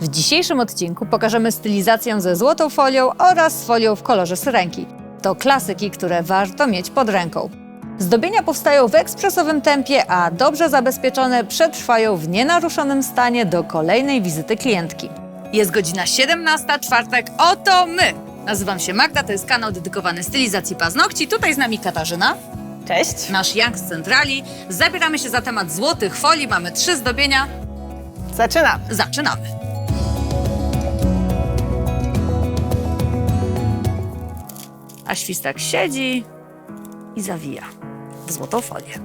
W dzisiejszym odcinku pokażemy stylizację ze złotą folią oraz folią w kolorze syrenki. To klasyki, które warto mieć pod ręką. Zdobienia powstają w ekspresowym tempie, a dobrze zabezpieczone przetrwają w nienaruszonym stanie do kolejnej wizyty klientki. Jest godzina 17, czwartek, oto my! Nazywam się Magda, to jest kanał dedykowany stylizacji paznokci. Tutaj z nami Katarzyna, Cześć. nasz Young z Centrali. Zabieramy się za temat złotych folii, mamy trzy zdobienia. Zaczynamy. Zaczynamy! A świstak siedzi i zawija w złotą folię.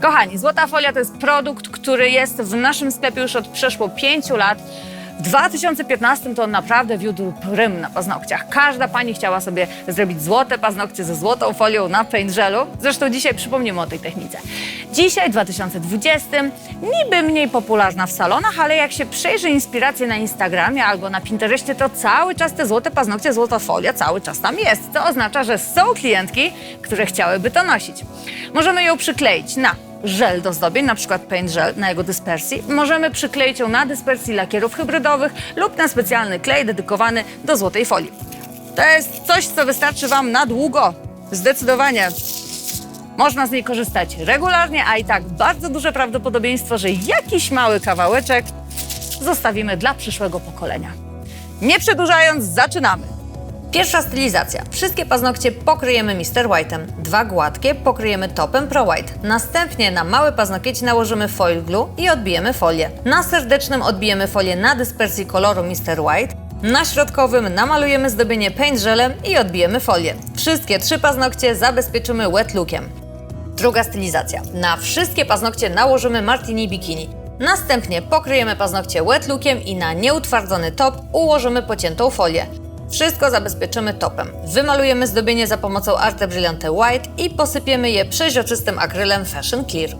Kochani, złota folia to jest produkt, który jest w naszym sklepie już od przeszło pięciu lat. W 2015 to on naprawdę wiódł prym na paznokciach. Każda pani chciała sobie zrobić złote paznokcie ze złotą folią na paint gelu. Zresztą dzisiaj przypomnimy o tej technice. Dzisiaj, w 2020, niby mniej popularna w salonach, ale jak się przejrzy inspiracje na Instagramie albo na Pinterestie, to cały czas te złote paznokcie, złota folia cały czas tam jest. Co oznacza, że są klientki, które chciałyby to nosić. Możemy ją przykleić na żel do zdobień, na przykład paint gel na jego dyspersji. Możemy przykleić ją na dyspersji lakierów hybrydowych lub na specjalny klej dedykowany do złotej folii. To jest coś, co wystarczy Wam na długo. Zdecydowanie. Można z niej korzystać regularnie, a i tak bardzo duże prawdopodobieństwo, że jakiś mały kawałeczek zostawimy dla przyszłego pokolenia. Nie przedłużając, zaczynamy. Pierwsza stylizacja. Wszystkie paznokcie pokryjemy Mr. White'em. Dwa gładkie pokryjemy topem Pro White. Następnie na małe paznokieć nałożymy foil glue i odbijemy folię. Na serdecznym odbijemy folię na dyspersji koloru Mr. White. Na środkowym namalujemy zdobienie paint gelem i odbijemy folię. Wszystkie trzy paznokcie zabezpieczymy wet lookiem. Druga stylizacja. Na wszystkie paznokcie nałożymy martini bikini. Następnie pokryjemy paznokcie wet lookiem i na nieutwardzony top ułożymy pociętą folię. Wszystko zabezpieczymy topem. Wymalujemy zdobienie za pomocą Arte Brillante White i posypiemy je przeźroczystym akrylem Fashion Clear.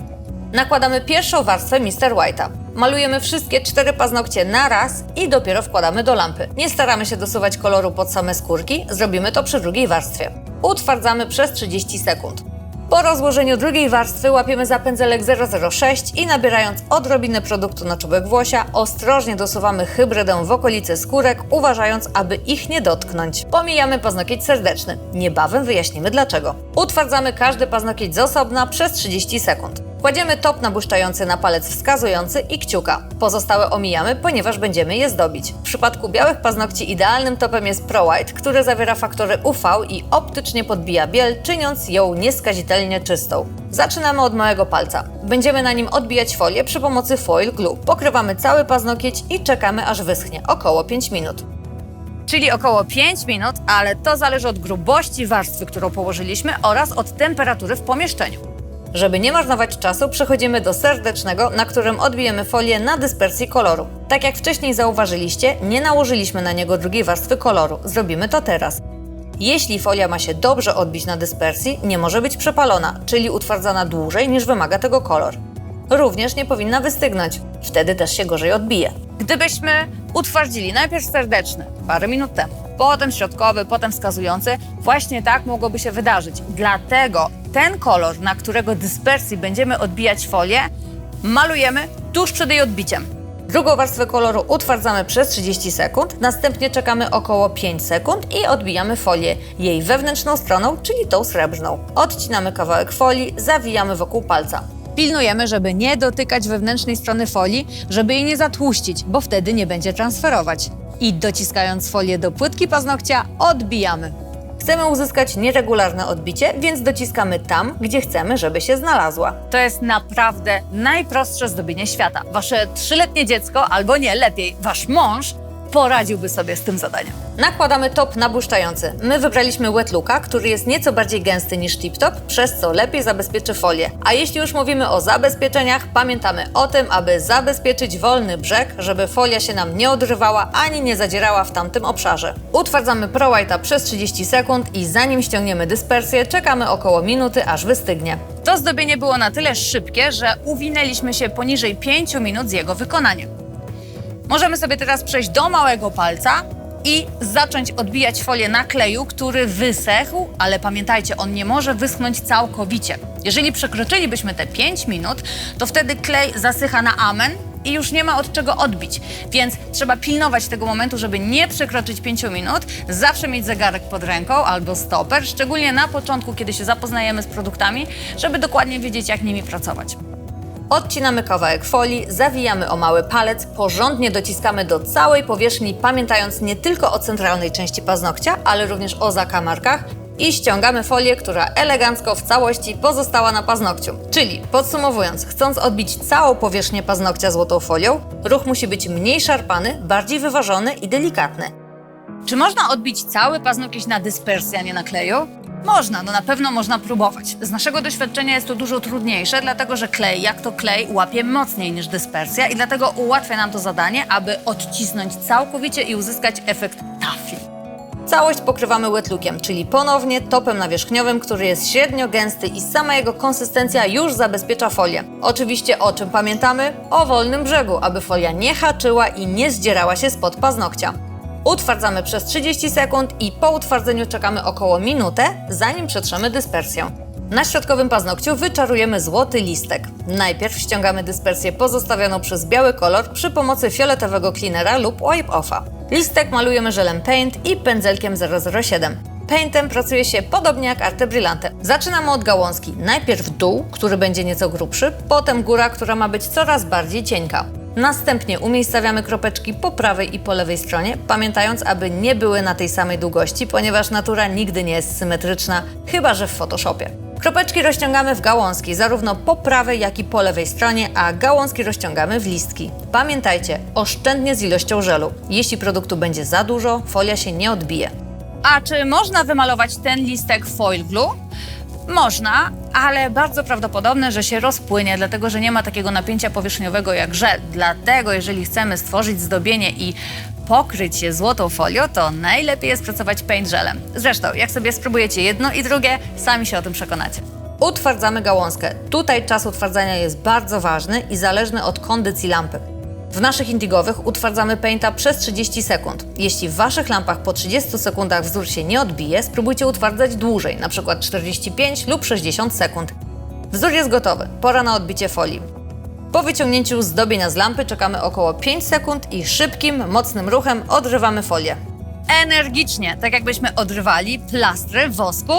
Nakładamy pierwszą warstwę Mr. White'a. Malujemy wszystkie cztery paznokcie na raz i dopiero wkładamy do lampy. Nie staramy się dosuwać koloru pod same skórki, zrobimy to przy drugiej warstwie. Utwardzamy przez 30 sekund. Po rozłożeniu drugiej warstwy łapiemy zapędzelek 006 i nabierając odrobinę produktu na czubek włosia, ostrożnie dosuwamy hybrydę w okolice skórek, uważając, aby ich nie dotknąć. Pomijamy paznokieć serdeczny. Niebawem wyjaśnimy dlaczego. Utwardzamy każdy paznokieć z osobna przez 30 sekund. Kładziemy top nabłyszczający na palec wskazujący i kciuka. Pozostałe omijamy, ponieważ będziemy je zdobić. W przypadku białych paznokci idealnym topem jest Pro White, który zawiera faktory UV i optycznie podbija biel, czyniąc ją nieskazitelnie czystą. Zaczynamy od małego palca. Będziemy na nim odbijać folię przy pomocy foil glue. Pokrywamy cały paznokieć i czekamy aż wyschnie, około 5 minut. Czyli około 5 minut, ale to zależy od grubości warstwy, którą położyliśmy oraz od temperatury w pomieszczeniu. Żeby nie marnować czasu, przechodzimy do serdecznego, na którym odbijemy folię na dyspersji koloru. Tak jak wcześniej zauważyliście, nie nałożyliśmy na niego drugiej warstwy koloru. Zrobimy to teraz. Jeśli folia ma się dobrze odbić na dyspersji, nie może być przepalona, czyli utwardzana dłużej niż wymaga tego kolor. Również nie powinna wystygnąć, wtedy też się gorzej odbije. Gdybyśmy utwardzili najpierw serdeczny parę minut temu, potem środkowy, potem wskazujący, właśnie tak mogłoby się wydarzyć. Dlatego ten kolor, na którego dyspersji będziemy odbijać folię, malujemy tuż przed jej odbiciem. Drugą warstwę koloru utwardzamy przez 30 sekund, następnie czekamy około 5 sekund i odbijamy folię jej wewnętrzną stroną, czyli tą srebrną. Odcinamy kawałek folii, zawijamy wokół palca. Pilnujemy, żeby nie dotykać wewnętrznej strony folii, żeby jej nie zatłuścić, bo wtedy nie będzie transferować. I dociskając folię do płytki paznokcia, odbijamy. Chcemy uzyskać nieregularne odbicie, więc dociskamy tam, gdzie chcemy, żeby się znalazła. To jest naprawdę najprostsze zdobienie świata. Wasze trzyletnie dziecko, albo nie, lepiej, wasz mąż poradziłby sobie z tym zadaniem. Nakładamy top nabłyszczający. My wybraliśmy wet looka, który jest nieco bardziej gęsty niż tip top, przez co lepiej zabezpieczy folię. A jeśli już mówimy o zabezpieczeniach, pamiętamy o tym, aby zabezpieczyć wolny brzeg, żeby folia się nam nie odrywała ani nie zadzierała w tamtym obszarze. Utwardzamy Pro White'a przez 30 sekund i zanim ściągniemy dyspersję, czekamy około minuty, aż wystygnie. To zdobienie było na tyle szybkie, że uwinęliśmy się poniżej 5 minut z jego wykonaniem. Możemy sobie teraz przejść do małego palca i zacząć odbijać folię na kleju, który wysechł, ale pamiętajcie, on nie może wyschnąć całkowicie. Jeżeli przekroczylibyśmy te 5 minut, to wtedy klej zasycha na amen i już nie ma od czego odbić. Więc trzeba pilnować tego momentu, żeby nie przekroczyć 5 minut. Zawsze mieć zegarek pod ręką albo stoper, szczególnie na początku, kiedy się zapoznajemy z produktami, żeby dokładnie wiedzieć, jak nimi pracować. Odcinamy kawałek folii, zawijamy o mały palec, porządnie dociskamy do całej powierzchni, pamiętając nie tylko o centralnej części paznokcia, ale również o zakamarkach i ściągamy folię, która elegancko w całości pozostała na paznokciu. Czyli podsumowując, chcąc odbić całą powierzchnię paznokcia złotą folią, ruch musi być mniej szarpany, bardziej wyważony i delikatny. Czy można odbić cały paznokieć na dyspersję, a nie na kleju? Można, no na pewno można próbować. Z naszego doświadczenia jest to dużo trudniejsze, dlatego że klej, jak to klej, łapie mocniej niż dyspersja i dlatego ułatwia nam to zadanie, aby odcisnąć całkowicie i uzyskać efekt tafli. Całość pokrywamy wet lookiem, czyli ponownie topem nawierzchniowym, który jest średnio gęsty i sama jego konsystencja już zabezpiecza folię. Oczywiście o czym pamiętamy? O wolnym brzegu, aby folia nie haczyła i nie zdzierała się spod paznokcia. Utwardzamy przez 30 sekund i po utwardzeniu czekamy około minutę, zanim przetrzemy dyspersję. Na środkowym paznokciu wyczarujemy złoty listek. Najpierw ściągamy dyspersję pozostawioną przez biały kolor przy pomocy fioletowego cleanera lub wipe offa. Listek malujemy żelem Paint i pędzelkiem 007. Paintem pracuje się podobnie jak Arte Brillante. Zaczynamy od gałązki. Najpierw dół, który będzie nieco grubszy, potem góra, która ma być coraz bardziej cienka. Następnie umiejscawiamy kropeczki po prawej i po lewej stronie, pamiętając, aby nie były na tej samej długości, ponieważ natura nigdy nie jest symetryczna, chyba że w Photoshopie. Kropeczki rozciągamy w gałązki, zarówno po prawej, jak i po lewej stronie, a gałązki rozciągamy w listki. Pamiętajcie, oszczędnie z ilością żelu. Jeśli produktu będzie za dużo, folia się nie odbije. A czy można wymalować ten listek foil glue? Można, ale bardzo prawdopodobne, że się rozpłynie, dlatego że nie ma takiego napięcia powierzchniowego jak żel. Dlatego, jeżeli chcemy stworzyć zdobienie i pokryć je złotą folią, to najlepiej jest pracować paint żelem. Zresztą, jak sobie spróbujecie jedno i drugie, sami się o tym przekonacie. Utwardzamy gałązkę. Tutaj czas utwardzania jest bardzo ważny i zależny od kondycji lampy. W naszych indigowych utwardzamy painta przez 30 sekund. Jeśli w Waszych lampach po 30 sekundach wzór się nie odbije, spróbujcie utwardzać dłużej, np. 45 lub 60 sekund. Wzór jest gotowy, pora na odbicie folii. Po wyciągnięciu zdobienia z lampy czekamy około 5 sekund i szybkim, mocnym ruchem odrywamy folię. Energicznie, tak jakbyśmy odrywali plastry wosku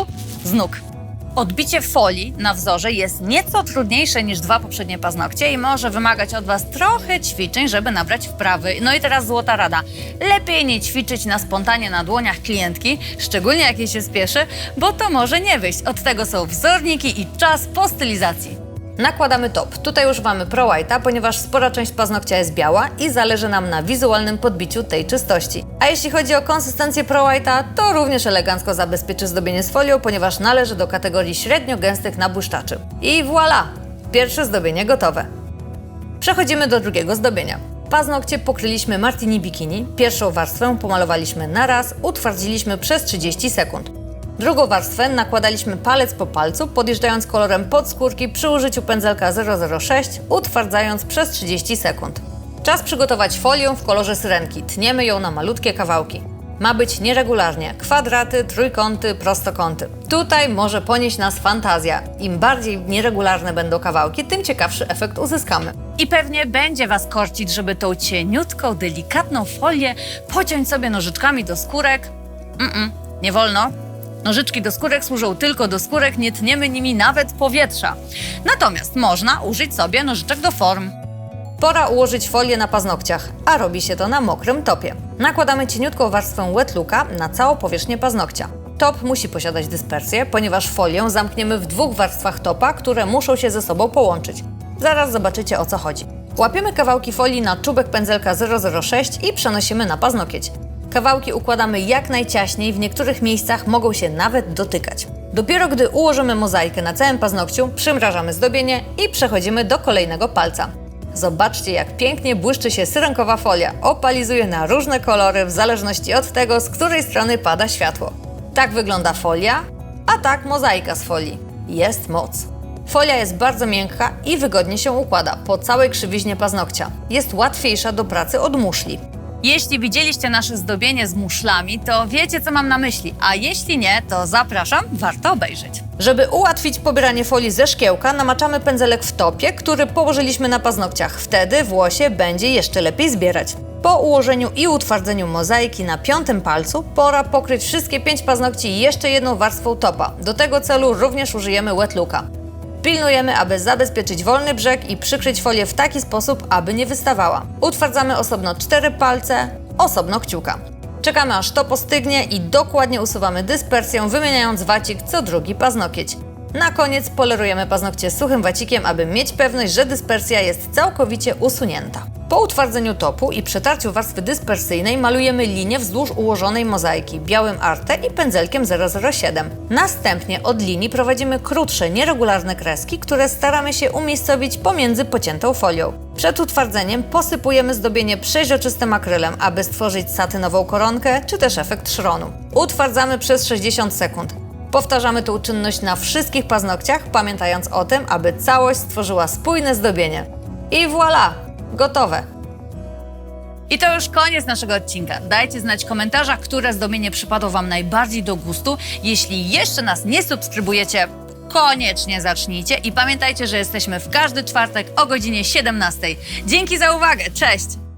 z nóg. Odbicie folii na wzorze jest nieco trudniejsze niż dwa poprzednie paznokcie i może wymagać od Was trochę ćwiczeń, żeby nabrać wprawy. No i teraz złota rada. Lepiej nie ćwiczyć na spontanie na dłoniach klientki, szczególnie jak jej się spieszy, bo to może nie wyjść. Od tego są wzorniki i czas po stylizacji. Nakładamy top. Tutaj używamy Pro White'a, ponieważ spora część paznokcia jest biała i zależy nam na wizualnym podbiciu tej czystości. A jeśli chodzi o konsystencję Pro White'a, to również elegancko zabezpieczy zdobienie z folią, ponieważ należy do kategorii średnio gęstych nabłyszczaczy. I voilà! Pierwsze zdobienie gotowe. Przechodzimy do drugiego zdobienia. Paznokcie pokryliśmy martini bikini. Pierwszą warstwę pomalowaliśmy na raz, utwardziliśmy przez 30 sekund. Drugą warstwę nakładaliśmy palec po palcu, podjeżdżając kolorem pod skórki przy użyciu pędzelka 006, utwardzając przez 30 sekund. Czas przygotować folię w kolorze syrenki. Tniemy ją na malutkie kawałki. Ma być nieregularnie. Kwadraty, trójkąty, prostokąty. Tutaj może ponieść nas fantazja. Im bardziej nieregularne będą kawałki, tym ciekawszy efekt uzyskamy. I pewnie będzie Was korcić, żeby tą cieniutką, delikatną folię pociąć sobie nożyczkami do skórek. Mm-mm, nie wolno. Nożyczki do skórek służą tylko do skórek, nie tniemy nimi nawet powietrza. Natomiast można użyć sobie nożyczek do form. Pora ułożyć folię na paznokciach, a robi się to na mokrym topie. Nakładamy cieniutką warstwę wet looka na całą powierzchnię paznokcia. Top musi posiadać dyspersję, ponieważ folię zamkniemy w dwóch warstwach topa, które muszą się ze sobą połączyć. Zaraz zobaczycie o co chodzi. Łapiemy kawałki folii na czubek pędzelka 006 i przenosimy na paznokieć. Kawałki układamy jak najciaśniej, w niektórych miejscach mogą się nawet dotykać. Dopiero gdy ułożymy mozaikę na całym paznokciu, przymrażamy zdobienie i przechodzimy do kolejnego palca. Zobaczcie, jak pięknie błyszczy się syrenkowa folia. Opalizuje na różne kolory w zależności od tego, z której strony pada światło. Tak wygląda folia, a tak mozaika z folii. Jest moc. Folia jest bardzo miękka i wygodnie się układa po całej krzywiźnie paznokcia. Jest łatwiejsza do pracy od muszli. Jeśli widzieliście nasze zdobienie z muszlami, to wiecie, co mam na myśli, a jeśli nie, to zapraszam, warto obejrzeć. Żeby ułatwić pobieranie folii ze szkiełka, namaczamy pędzelek w topie, który położyliśmy na paznokciach. Wtedy włosie będzie jeszcze lepiej zbierać. Po ułożeniu i utwardzeniu mozaiki na piątym palcu, pora pokryć wszystkie pięć paznokci jeszcze jedną warstwą topa. Do tego celu również użyjemy wet looka. Pilnujemy, aby zabezpieczyć wolny brzeg i przykryć folię w taki sposób, aby nie wystawała. Utwardzamy osobno cztery palce, osobno kciuka. Czekamy aż to postygnie i dokładnie usuwamy dyspersję, wymieniając wacik co drugi paznokieć. Na koniec polerujemy paznokcie suchym wacikiem, aby mieć pewność, że dyspersja jest całkowicie usunięta. Po utwardzeniu topu i przetarciu warstwy dyspersyjnej malujemy linię wzdłuż ułożonej mozaiki białym arte i pędzelkiem 007. Następnie od linii prowadzimy krótsze, nieregularne kreski, które staramy się umiejscowić pomiędzy pociętą folią. Przed utwardzeniem posypujemy zdobienie przeźroczystym akrylem, aby stworzyć satynową koronkę czy też efekt szronu. Utwardzamy przez 60 sekund. Powtarzamy tę czynność na wszystkich paznokciach, pamiętając o tym, aby całość stworzyła spójne zdobienie. I voilà! Gotowe! I to już koniec naszego odcinka. Dajcie znać w komentarzach, które zdobienie przypadło Wam najbardziej do gustu. Jeśli jeszcze nas nie subskrybujecie, koniecznie zacznijcie i pamiętajcie, że jesteśmy w każdy czwartek o godzinie 17. Dzięki za uwagę, cześć!